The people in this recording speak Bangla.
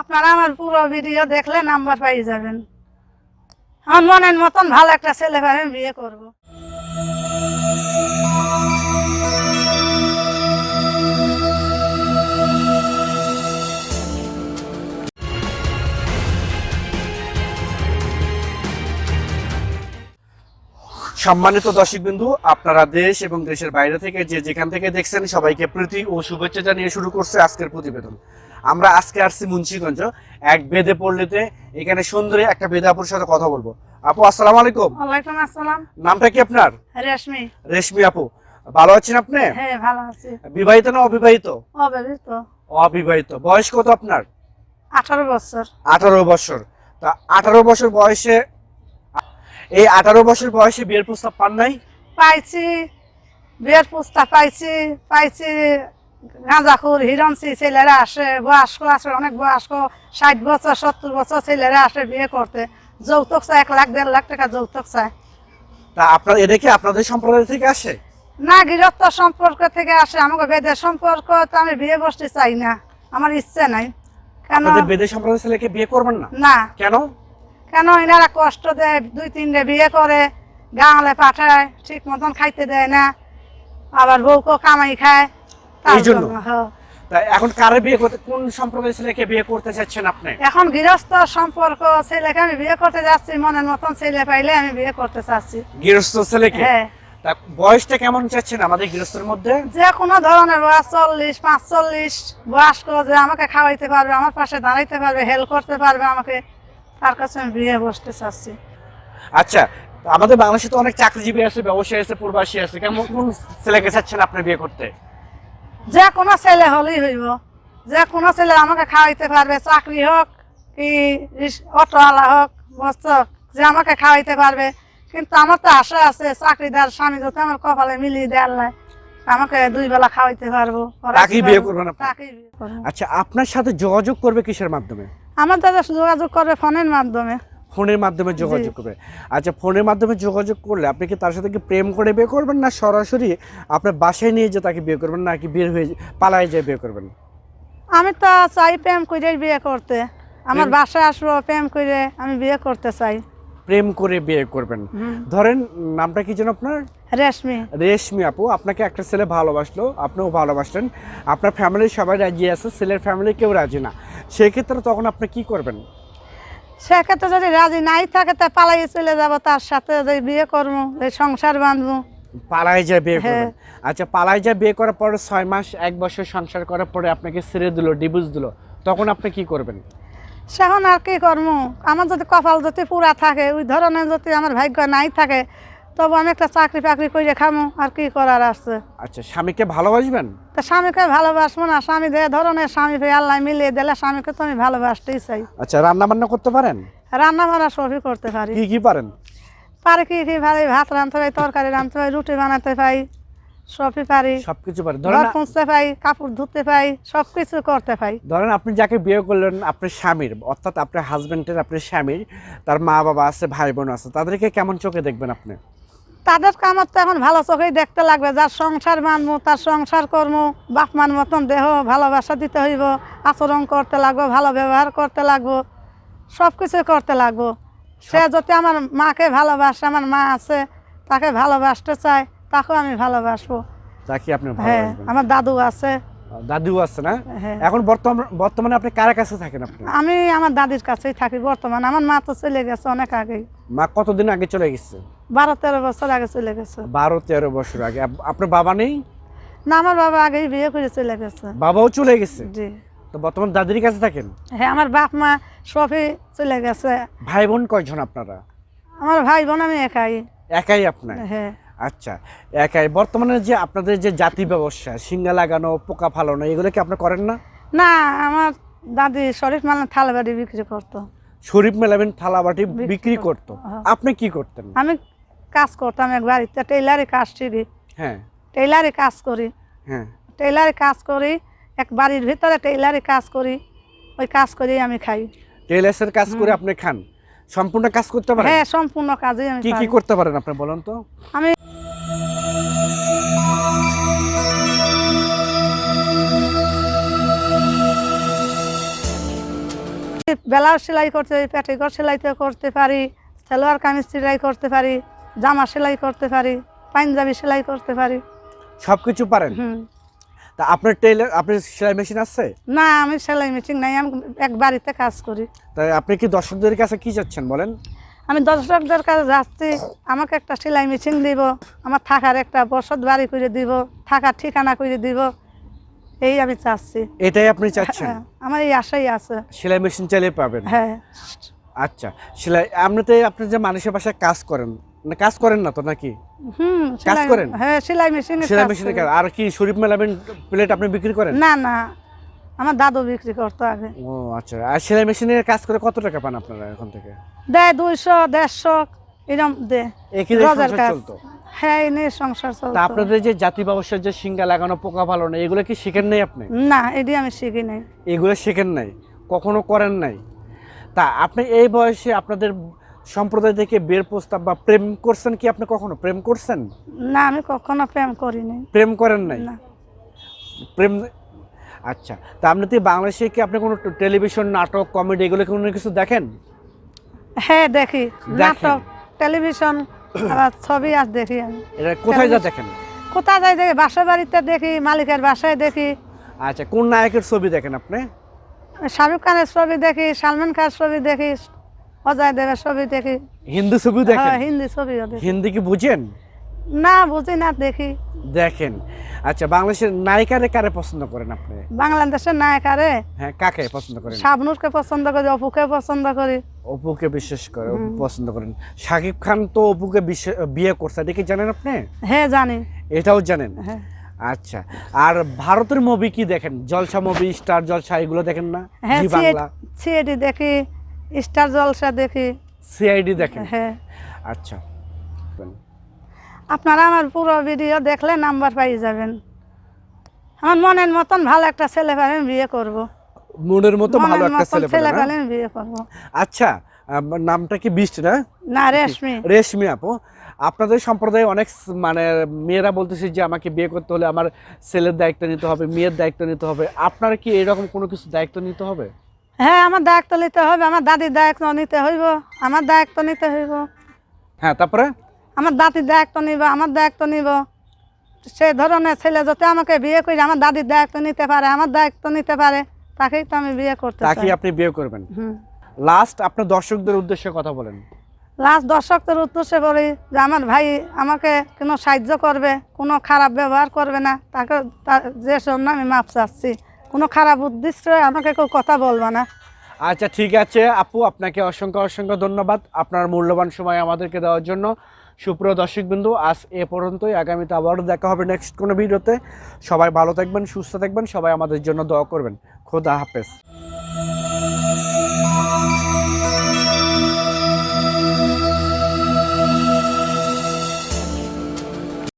আপনারা আমার পুরো ভিডিও দেখলে নাম্বার পাই যাবেন। আমার মনের মতন ভালো একটা ছেলে পাই বিয়ে করব। সম্মানিত দর্শক বিন্দু আপনারা দেশ এবং দেশের বাইরে থেকে যে যেখান থেকে দেখছেন সবাইকে প্রীতি ও শুভেচ্ছা জানিয়ে শুরু করছে আজকের প্রতিবেদন। আমরা আজকে আসছি মুন্সিগঞ্জ। এক বেদে পল্লীতে এখানে সুন্দরী একটা বেদে আপুর সাথে কথা বলব। আপু আসসালামু আলাইকুম। ওয়ালাইকুম আসসালাম। নামটা কি আপনার? রেশমি। রেশমি আপু। ভালো আছেন আপনি? হ্যাঁ ভালো আছি। বিবাহিত না অবিবাহিত? অবিবাহিত। অবিবাহিত। বয়স কত আপনার? আঠারো বছর। আঠারো বছর। তা আঠারো বছর বয়সে এই আঠারো বছর বয়সে বিয়ের প্রস্তাব পান নাই? পাইছি। বিয়ের প্রস্তাব পাইছি। পাইছি গাঁজাখুর হিরণসি ছেলেরা আসে বয়স্ক আসে অনেক বয়স্ক ষাট বছর সত্তর বছর ছেলেরা আসে বিয়ে করতে। যৌতুক চায় এক লাখ দেড় লাখ টাকা যৌতুক চায়। তা আপনার এটা কি আপনাদের সম্প্রদায় থেকে আসে? না গৃহস্থ সম্পর্ক থেকে আসে আমাকে বেদের সম্পর্ক তো আমি বিয়ে বসতে চাই না। আমার ইচ্ছে নাই। কেন? আপনাদের বেদে সম্প্রদায় ছেলেকে বিয়ে করবেন না? না। কেন? কেন? এনারা কষ্ট দেয় দুই তিনটে বিয়ে করে গাঁলে পাঠায় ঠিক মতন খাইতে দেয় না। আবার বউকে কামাই খায়। এই জন্য? হ্যাঁ। এখন কারে বিয়ে করতে কোন সম্প্রদায় ছেলেকে বিয়ে করতে চাচ্ছেন আপনি? এখন গৃহস্থ সম্পর্ক ছেলেকে আমি বিয়ে করতে যাচ্ছি মনের মতন ছেলে পাইলে আমি বিয়ে করতে চাচ্ছি। গৃহস্থ ছেলেকে? হ্যাঁ। বয়সটা কেমন চাচ্ছেন আমাদের গৃহস্থের মধ্যে? যে কোনো ধরনের বয়স চল্লিশ পাঁচচল্লিশ বয়স্ক যে আমাকে খাওয়াইতে পারবে আমার পাশে দাঁড়াইতে পারবে হেল্প করতে পারবে আমাকে তার কাছে আমি বিয়ে বসতে চাচ্ছি। আচ্ছা আমাদের বাংলাদেশে তো অনেক চাকরিজীবী আছে ব্যবসায়ী আছে প্রবাসী আছে। কেমন কোন ছেলেকে চাচ্ছেন আপনি বিয়ে করতে? যে কোনো ছেলে হলেই হইব। যে কোনো ছেলে আমাকে খাওয়াইতে পারবে চাকরি হোক কি অটোওয়ালা হোক বস্ত যে আমাকে খাওয়াইতে পারবে। কিন্তু আমার তো আশা আছে চাকরিদার স্বামী যদি আমার কপালে মিলিয়ে দেয় আল্লাহ আমাকে দুই বেলা খাওয়াইতে পারব। তাকেই বিয়ে পারব, করবেন তাকেই আচ্ছা আপনার সাথে যোগাযোগ করবে কিসের মাধ্যমে? আমার দাদা যোগাযোগ করবে ফোনের মাধ্যমে। ফোনের মাধ্যমে যোগাযোগ করবে। আচ্ছা ফোনের মাধ্যমে যোগাযোগ করলে আপনি কি তার সাথে কি প্রেম করে বিয়ে করবেন না সরাসরি আপনার বাসায় নিয়ে যে তাকে বিয়ে করবেন নাকি বের হয়ে পালায় যায় বিয়ে করবেন? আমি তো চাই প্রেম করে বিয়ে করতে। আমার বাসায় আসব প্রেম করে আমি বিয়ে করতে চাই। প্রেম করে বিয়ে করবেন। ধরেন নামটা কি যেন আপনার? রেশমি। রেশমি আপু আপনাকে একটা ছেলে ভালোবাসলো আপনিও ভালোবাসলেন। আপনার ফ্যামিলির সবাই রাজি আছে ছেলের ফ্যামিলি কেউ রাজি না। সেক্ষেত্রে তখন আপনি কি করবেন? সেক্ষেত্রে যদি রাজি নাই থাকে তা পালাই চলে যাব তার সাথে যদি বিয়ে করব যে সংসার বাঁধবো। পালায় যায় বিয়ে হ্যাঁ। করবেন। আচ্ছা পালায় যায় বিয়ে করার পরে ছয় মাস এক বছর সংসার করার পরে আপনাকে ছেড়ে দিল ডিভোর্স দিল তখন আপনি কি করবেন? সেখন আর কি করব? আমার যদি কপাল যদি পুরা থাকে ওই ধরনের যদি আমার ভাগ্য নাই থাকে তবু আমি একটা চাকরি ফাকরি করে খামো আর কি করার আছে। আচ্ছা স্বামীকে ভালোবাসবেন? তা স্বামীকে ভালোবাসবো না স্বামী যে ধরনের স্বামী ভাই আল্লাহ মিলিয়ে দিলে স্বামীকে তো আমি ভালোবাসতেই চাই। আচ্ছা রান্না বান্না করতে পারেন? রান্না বান্না সবই করতে পারি। কি কি পারেন? পারি কি কি পারি? ভাত রাঁধতে পারি তরকারি রাঁধতে পারি রুটি বানাতে পারি সবই পারি। সবকিছু পারেন ঘর ধরেন পুঁছতে পাই কাপড় ধুতে পাই সব কিছু করতে পাই ধরেন আপনি যাকে বিয়ে করলেন আপনার স্বামীর অর্থাৎ আপনার হাজবেন্ডের আপনার স্বামীর তার মা বাবা আছে ভাই বোন আছে তাদেরকে কেমন চোখে দেখবেন আপনি? তাদের কামত তো এখন ভালো চোখেই দেখতে লাগবে। যার সংসার মানবো তার সংসার কর্ম বাপ মান মতন দেহ ভালোবাসা দিতে হইব আচরণ করতে লাগবো ভালো ব্যবহার করতে লাগবো সব কিছু করতে লাগবো। সে যদি আমার মাকে ভালোবাসে আমার মা আছে তাকে ভালোবাসতে চায় তাকেও আমি ভালোবাসবো। আপনি হ্যাঁ আমার দাদু আছে। দাদিও আছে না? হ্যাঁ। এখন বর্তমান বর্তমানে আপনি কার কাছে থাকেন আপনি? আমি আমার দাদির কাছেই থাকি বর্তমান। আমার মা তো চলে গেছে অনেক আগেই। মা কতদিন আগে চলে গেছে? বারো তেরো বছর আগে চলে গেছে। বারো তেরো বছর আগে। আপনার বাবা নেই? না আমার বাবা আগেই বিয়ে করে চলে গেছে। বাবাও চলে গেছে? জি। তো বর্তমান দাদির কাছে থাকেন? হ্যাঁ আমার বাপ মা সবই চলে গেছে। ভাই বোন কয়জন আপনারা? আমার ভাই বোন আমি একাই। একাই আপনার? হ্যাঁ। আচ্ছা একাই। বর্তমানে যে আপনাদের যে জাতি ব্যবসা সিঙ্গা লাগানো পোকা ফালানো এগুলো কি আপনি করেন না? না আমার দাদি শরীফ মানে থাল বাড়ি বিক্রি করতো। শরীফ মেলাবেন থালাবাটি বিক্রি করতো। হ্যাঁ। আপনি কি করতেন? আমি কাজ করতাম এক বাড়িতে টেইলারি কাজ শিখি হ্যাঁ। টেইলারি কাজ করি। হ্যাঁ। টেইলারি কাজ করি এক বাড়ির ভিতরে টেইলারি কাজ করি ওই কাজ করেই আমি খাই। টেলার্সের কাজ করে আপনি খান? সম্পূর্ণ কাজ করতে পারেন? হ্যাঁ সম্পূর্ণ কাজই আমি কি কি করতে পারেন আপনি বলেন তো? আমি ব্লাউজ সেলাই করতে পারি পেটিকোট সেলাই করতে পারি সালোয়ার কামিজ সেলাই করতে পারি। জামা সেলাই করতে পারি পাঞ্জাবি সেলাই করতে পারি। সব কিছু পারেন? হুম। তা আপনার টেলার আপনার সেলাই মেশিন আছে? না আমি সেলাই মেশিন নাই আমি এক বাড়িতে কাজ করি। তাই আপনি কি দর্শকদের কাছে কি চাচ্ছেন বলেন? আমি দর্শকদের কাছে যাচ্ছি আমাকে একটা সেলাই মেশিন দিব আমার থাকার একটা বসত বাড়ি করে দিব থাকার ঠিকানা করে দিব এই আমি চাচ্ছি। এটাই আপনি চাচ্ছেন? হ্যাঁ, আমার এই আশাই আছে। সেলাই মেশিন চালিয়ে পাবেন? হ্যাঁ। আচ্ছা সেলাই আপনিতে আপনি যে মানুষের বাসায় কাজ করেন না কাজ করেন না তো নাকি? হুম কাজ করেন? হ্যাঁ সেলাই মেশিন সেলাই মেশিনে কাজ। আর কি শরীফ মেলাবেন প্লেট আপনি বিক্রি করেন? না না আমার দাদু বিক্রি করতো আগে। ও আচ্ছা। আর সেলাই মেশিনের কাজ করে কত টাকা পান আপনারা এখন থেকে? দেয় দুইশো দেড়শো এরকম দে রোজার কাজ। হ্যাঁ এই নিয়ে সংসার চলতো। আপনাদের যে জাতি ব্যবসার যে সিঙ্গা লাগানো পোকা পালন এগুলো কি শিখেন নাই আপনি? না এটি আমি শিখি নাই। এগুলো শিখেন নাই? কখনো করেন নাই? তা আপনি এই বয়সে আপনাদের সম্প্রদায় থেকে বের প্রস্তাব বা প্রেম করছেন কি আপনি কখনো? প্রেম করছেন? না আমি কখনো প্রেম করিনি। প্রেম করেন নাই? না। প্রেম আচ্ছা তা আপনি তো বাংলাদেশে কি আপনি কোনো টেলিভিশন নাটক কমেডি এগুলো কোনো কিছু দেখেন? হ্যাঁ দেখি। নাটক টেলিভিশন আবার ছবি আর দেখি আমি। এটা কোথায় যা দেখেন? কোথায় যাই দেখি? বাসা বাড়িতে দেখি মালিকের বাসায় দেখি। আচ্ছা কোন নায়কের ছবি দেখেন আপনি? শাহরুখ খানের ছবি দেখি সালমান খানের ছবি দেখি অজয় দেবের ছবি দেখি। হিন্দি ছবি দেখেন? হ্যাঁ, হিন্দি দেখি। হিন্দি কি বুঝেন? না বুঝি না দেখি। দেখেন। আচ্ছা বাংলাদেশের নায়িকারে কারে পছন্দ করেন আপনি? বাংলাদেশের নায়িকারে? হ্যাঁ কাকে পছন্দ করেন? শাবনুরকে পছন্দ করি অপুকে পছন্দ করি। অপুকে বিশেষ করে পছন্দ করেন। শাকিব খান তো অপুকে বিয়ে করছে এটা কি জানেন আপনি? হ্যাঁ জানি। এটাও জানেন? হ্যাঁ। আচ্ছা আর ভারতের মুভি কি দেখেন? জলসা মুভি স্টার জলসা এগুলো দেখেন না? হ্যাঁ জি বাংলা। দেখি। স্টার জলসা দেখি। সিআইডি দেখেন? হ্যাঁ। আচ্ছা। আপনারা আমার পুরো ভিডিও দেখলে নাম্বার পাই যাবেন। আমার মনের মতন ভালো একটা ছেলে পেলে বিয়ে করব। মনের মতো ভালো একটা ছেলে ছেলে পেলে বিয়ে করব। আচ্ছা নামটা কি বিষ্ট না? না রেশমি। রেশমি আপু। আপনাদের সম্প্রদায়ে অনেক মানে মেয়েরা বলতেছে যে আমাকে বিয়ে করতে হলে আমার ছেলের দায়িত্ব নিতে হবে মেয়ের দায়িত্ব নিতে হবে। আপনার কি এরকম কোনো কিছু দায়িত্ব নিতে হবে? হ্যাঁ আমার দায়িত্ব নিতে হবে আমার দাদির দায়িত্ব নিতে হইব আমার দায়িত্ব নিতে হইব। হ্যাঁ তারপরে? আমার দাদির দায়িত্ব নিব আমার দায়িত্ব নিব। সে ধরনের ছেলে যাতে আমাকে বিয়ে করে আমার দাদির দায়িত্ব নিতে পারে আমার দায়িত্ব নিতে পারে তাকেই তো আমি বিয়ে করতে তাকে চাই আপনি বিয়ে করবেন? লাস্ট আপনার দর্শকদের উদ্দেশ্যে কথা বলেন। লাস্ট দর্শকদের উদ্দেশ্যে বলি যে আমার ভাই আমাকে কোনো সাহায্য করবে কোনো খারাপ ব্যবহার করবে না তাকে যে জন্য আমি মাপ চাচ্ছি। কোনো খারাপ উদ্দেশ্য আমাকে কেউ কথা বলবে না। আচ্ছা ঠিক আছে, আপু, আপনাকে অসংখ্য অসংখ্য ধন্যবাদ আপনার মূল্যবান সময় আমাদেরকে দেওয়ার জন্য। সুপ্রিয় দর্শক বিন্দু আজ এ পর্যন্তই। আগামীতে আবারও দেখা হবে নেক্সট কোনো ভিডিওতে। সবাই ভালো থাকবেন, সুস্থ থাকবেন, সবাই আমাদের জন্য দোয়া করবেন। খোদা হাফেজ।